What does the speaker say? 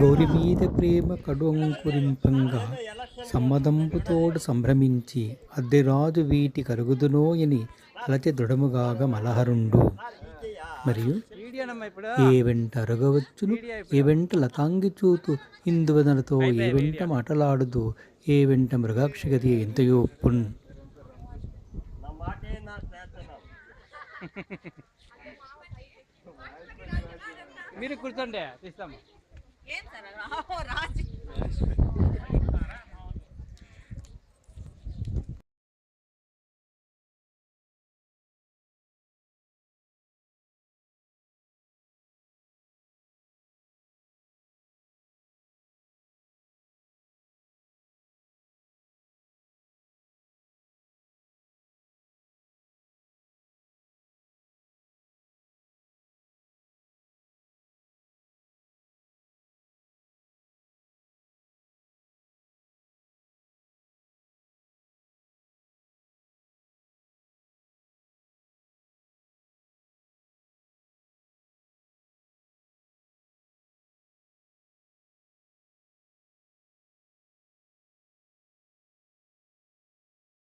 గౌరి మీద ప్రేమ కడుంకురింపంగా సమ్మదంపుతోడు సంభ్రమించి అద్దెరాజు వీటి కరుగుదునోయని అలచి దృఢముగాగ మలహరుండు. మరియు ఏ వెంట అరగవచ్చును ఏ వెంట లతాంగి చూతు ఇందువదనతో ఏ వెంట మాటలాడుదు ఏ వెంట మృగాక్షగతి ఎంతయో మీరు కూర్చోండి తీస్తాము. ಏನ್ ಸರ್